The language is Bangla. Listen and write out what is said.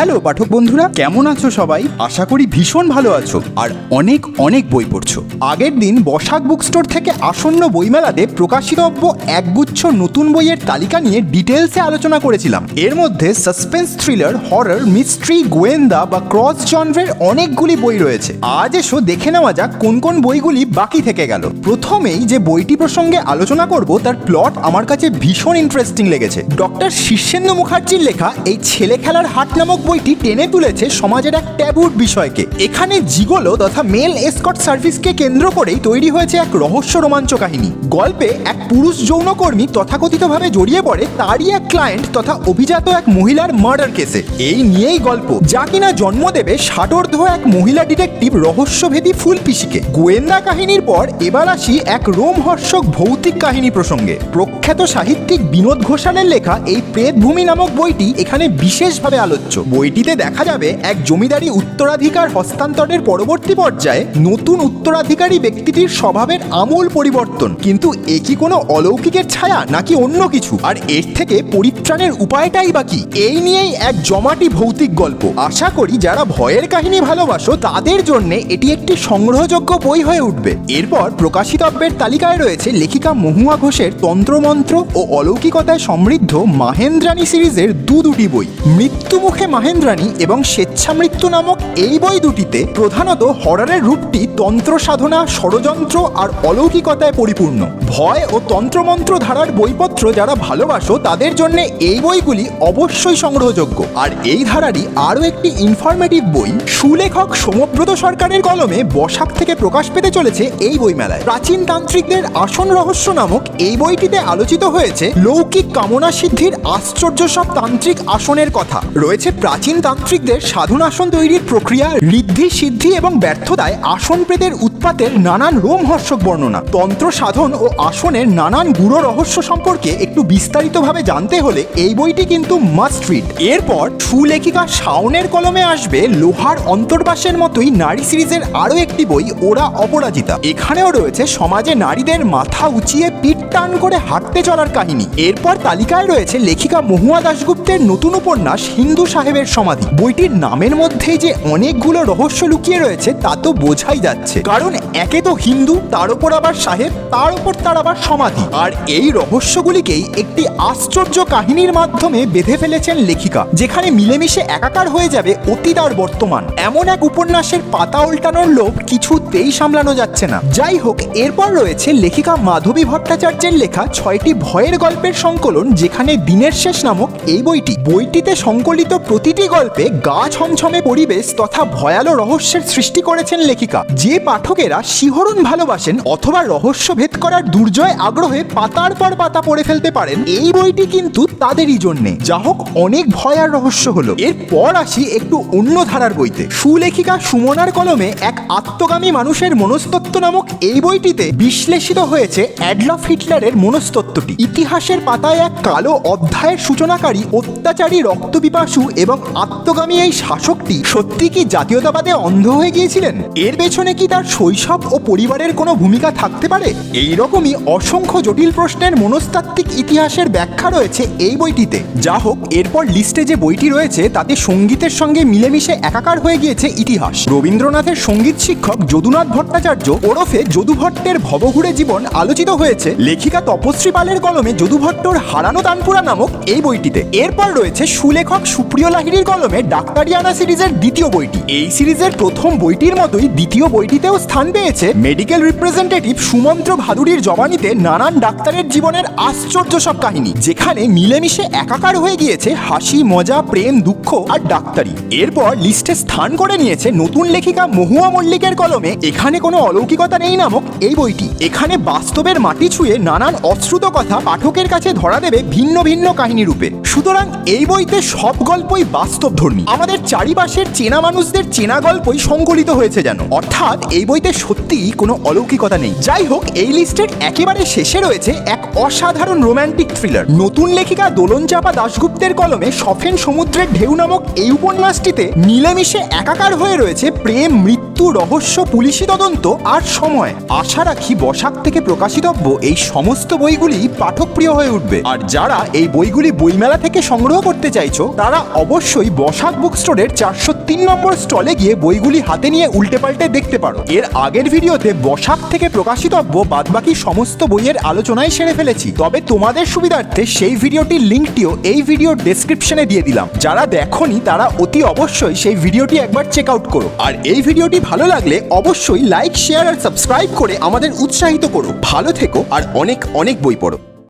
হ্যালো, পাঠক বন্ধুরা, কেমন আছো সবাই? আশা করি ভীষণ ভালো আছো আর অনেক অনেক বই পড়ছো। আগের দিন বসাক বুক স্টোর থেকে আসন্ন বইমেলাতে প্রকাশিতব্য একগুচ্ছ নতুন বইয়ের তালিকা নিয়ে ডিটেলসে আলোচনা করেছিলাম। এর মধ্যে সাসপেন্স থ্রিলার হরর মিস্ট্রি গোয়েন্দা বা ক্রস জনরের অনেকগুলি বই রয়েছে। আজ এসো দেখে নেওয়া যাক কোন কোন বইগুলি বাকি থেকে গেল। প্রথমেই যে বইটি প্রসঙ্গে আলোচনা করব, তার প্লট আমার কাছে ভীষণ ইন্টারেস্টিং লেগেছে। ডক্টর শীর্ষেন্দু মুখার্জির লেখা এই ছেলে খেলার হাট নামক বইটি টেনে তুলেছে সমাজের এক ট্যাবুর বিষয়কে। এখানে জিগোলো তথা মেল এসকট সার্ভিসকে কেন্দ্র করেই তৈরি হয়েছে এক রহস্য রোমাঞ্চ কাহিনী। গল্পে এক পুরুষ যৌনকর্মী তথাকথিতভাবে জড়িয়ে পড়ে তারই এক ক্লায়েন্ট তথা অভিজাত এক মহিলার মার্ডার কেসে এই নিয়েই গল্প। যা কিনা জন্ম দেবে ষাটোর্ধ এক মহিলা ডিটেকটিভ রহস্যভেদী ফুল পিসিকে। গোয়েন্দা কাহিনীর পর এবার আসি এক রোমহর্ষক ভৌতিক কাহিনী প্রসঙ্গে। প্রখ্যাত সাহিত্যিক বিনোদ ঘোষালের লেখা এই প্রেতভূমি নামক বইটি এখানে বিশেষভাবে আলোচ্য। বইটিতে দেখা যাবে এক জমিদারি উত্তরাধিকার হস্তান্তরের পরবর্তী পর্যায়ে নতুন উত্তরাধিকারী ব্যক্তিটির স্বভাবের আমূল পরিবর্তন। কিন্তু এ কি কোনো অলৌকিকের ছায়া নাকি অন্য কিছু? আর এর থেকে পরিত্রাণের উপায়টাই বাকি এই নিয়েই এক জমাটি ভৌতিক গল্প। আশা করি যারা ভয়ের কাহিনী ভালোবাসো, তাদের জন্য এটি একটি সংগ্রহযোগ্য বই হয়ে উঠবে। এরপর প্রকাশিতব্যের তালিকায় রয়েছে লেখিকা মহুয়া ঘোষের তন্ত্রমন্ত্র ও অলৌকিকতায় সমৃদ্ধ মাহেন্দ্রানী সিরিজের দু দুটি বই। মৃত্যুমুখে মাহেন্দ্রানী এবং স্বেচ্ছামৃত্যু নামক এই বই দুটিতে প্রধানত হররের রূপটি তন্ত্র সাধনা, ষড়যন্ত্র আর অলৌকিকতায় পরিপূর্ণ। ভয় ও তন্ত্রমন্ত্র ধারার বইপত্র যারা ভালোবাসো, তাদের জন্য এই বইগুলি অবশ্যই সংগ্রহযোগ্য। আর এই ধারারই আরও একটি ইনফরমেটিভ বই, সুলেখক সোমব্রত সরকারের কলমে বসাক থেকে প্রকাশ পেতে চলেছে এই বইমেলায়। প্রাচীন তান্ত্রিকদের আসন রহস্য নামক এই বইটিতে আলোচিত হয়েছে, লৌকিক কামনা সিদ্ধির আশ্চর্য সব তান্ত্রিক আসনের কথা। রয়েছে প্রাচীন তান্ত্রিকদের সাধন আসন তৈরির প্রক্রিয়া, ঋদ্ধি, সিদ্ধি এবং ব্যর্থতায় আসন প্রেতের উৎপাতের নানান রোমহর্ষক বর্ণনা। তন্ত্র সাধন ও আসনের নানান গুড়ো রহস্য সম্পর্কে একটু বিস্তারিতভাবে জানতে হলে এই বইটি কিন্তু মাস্ট রিড এরপর সুলেখিকা শাওনের কলমে আসবে লোহার অন্তর্বাসের মতোই নারী সিরিজের আরও একটি বই, ওরা অপরাজিতা। এখানেও রয়েছে, সমাজে নারীদের মাথা উঁচিয়ে পিঠ টান করে হাঁটতে চলার কাহিনী। এরপর তালিকায় রয়েছে লেখিকা মহুয়া দাশগুপ্তের নতুন উপন্যাস হিন্দু সাহেবের সমাধি। বইটির নামের মধ্যেই যে অনেকগুলো রহস্য লুকিয়ে রয়েছে, তা তো বোঝাই যাচ্ছে। কারণ একে তো হিন্দু, তার উপর আবার সাহেব, তার উপর তার আবার সমাধি। আর এই রহস্যগুলিকেই একটি আশ্চর্য কাহিনীর মাধ্যমে বেঁধে ফেলেছেন লেখিকা, যেখানে মিলেমিশে একাকার হয়ে যাবে অতীত আর বর্তমান। এমন এক উপন্যাসের পাতা উল্টানোর লোভ কিছুতেই সামলানো যাচ্ছে না। যাই হোক, এরপর রয়েছে লেখিকা মাধবী ভট্টাচার্যের লেখা ছয়টি ভয়ের গল্পের সংকলন, যেখানে দিনের শেষ নামক এই বইটি। বইটিতে সংকলিত প্রতিটি গল্পে গা ছমছমে পরিবেশ তথা ভয়ালো রহস্যের সৃষ্টি করেছেন লেখিকা। যে পাঠকেরা শিহরণ ভালোবাসেন অথবা রহস্য ভেদ করার দুর্জয় আগ্রহে পাতার পর পাতা পড়ে ফেলতে পারেন, এই বইটি কিন্তু তাদেরই জন্যে। যা হোক, অনেক ভয় আর রহস্য হলো। এরপর আসি একটু অন্য ধারার বইতে। সুলেখিকা সুমনার কলমে এক আত্মগামী মানুষের মনস্তত্ত্ব নামক এই বইটিতে বিশ্লেষিত হয়েছে অ্যাডলফ হিটলারের মনস্তত্ত্বটি। ইতিহাসের পাতায় এক কালো অধ্যায়ের সূচনাকারী অত্যাচারী রক্তপিপাসু এবং আত্মগামী এই শাসকটি সত্যি কি জাতীয়তাবাদে অন্ধ হয়ে গিয়েছিলেন? এর পেছনে কি তার শৈশব ও পরিবারের কোনো ভূমিকা থাকতে পারে? এই রকমই অসংখ্য জটিল প্রশ্নের মনস্তাত্ত্বিক ইতিহাসের ব্যাখ্যা রয়েছে এই বইটিতে। যা হোক, এরপর লিস্টে যে বইটি রয়েছে, তাতে সঙ্গীতের সঙ্গে মিলেমিশে একাকার হয়ে গিয়েছে ইতিহাস। রবীন্দ্রনাথের সংগীত শিক্ষক যদুনাথ ভট্টাচার্য ওরফে যদু ভট্টের ভবঘুরে জীবন আলোচিত হয়েছে। লেখিকা তপশ্রী পালের কলমে যদু ভট্টর হারানো তানপুরা নামক এই বইটিতে। এরপর রয়েছে সুলেখক সুপ্রিয় লাহিড়ির কলমে ডাক্তারিয়ানা সিরিজের দ্বিতীয় বইটি। এই সিরিজের প্রথম বইটির মতোই দ্বিতীয় বইটিতেও স্থান পেয়েছে মেডিকেল রিপ্রেজেন্টেটিভ সুমন্ত্র ভাদুরীর জবানিতে নানান ডাক্তারের জীবনের আশ্চর্য সব কাহিনী, যেখানে মিলেমিশে একাকার হয়ে গিয়েছে হাসি, মজা, প্রেম, দুঃখ আর ডাক্তারি। এরপর লিস্টে স্থান করে নিয়েছে নতুন লেখিকা মহুয়া মল্লিকের কলমে এখানে কোনো অলৌকিকতা নেই নামক এই বইটি। এখানে বাস্তবের মাটি ছুঁয়ে নানান অশ্রুত কথা পাঠকের কাছে ধরা দেবে ভিন্ন ভিন্ন কাহিনী রূপে। সুতরাং এই বইতে সব গল্পই বাস্তবধর্মী। আমাদের চারিপাশের চেনা মানুষদের চেনা গল্পই সংকলিত হয়েছে যেন। অর্থাৎ এই বইতে সত্যিই কোনো অলৌকিকতা নেই। যাই হোক, এই লিস্টের একেবারে শেষে রয়েছে এক অসাধারণ রোম্যান্টিক থ্রিলার। নতুন লেখিকা দোলন চাপা দাশগুপ্তের কলমে সফেন সমুদ্রের ঢেউ নামক এই উপন্যাসটিতে মিলেমিশে একাকার হয়ে রয়েছে প্রেম, মৃত্যু, রহস্য, পুলিশি তদন্ত আর সময়। আশা রাখি বসাক থেকে প্রকাশিতব্য এই সমস্ত বইগুলি পাঠকপ্রিয় হয়ে উঠবে। আর যারা এই বইগুলি বইমেলা থেকে সংগ্রহ করতে চাইছো, তারা অবশ্যই অবশ্যই বসাক বুক স্টোরের চারশো তিন নম্বর স্টলে গিয়ে বইগুলি হাতে নিয়ে উল্টে পাল্টে দেখতে পারো। এর আগের ভিডিওতে বসাক থেকে প্রকাশিতব্য বাদবাকি সমস্ত বইয়ের আলোচনায় সেরে ফেলেছি। তবে তোমাদের সুবিধার্থে সেই ভিডিওটির লিঙ্কটিও এই ভিডিওর ডেসক্রিপশনে দিয়ে দিলাম। যারা দেখনি, তারা অতি অবশ্যই সেই ভিডিওটি একবার চেক আউট করো। আর এই ভিডিওটি ভালো লাগলে অবশ্যই লাইক শেয়ার আর সাবস্ক্রাইব করে আমাদের উৎসাহিত করো। ভালো থেকো আর অনেক অনেক বই পড়ো।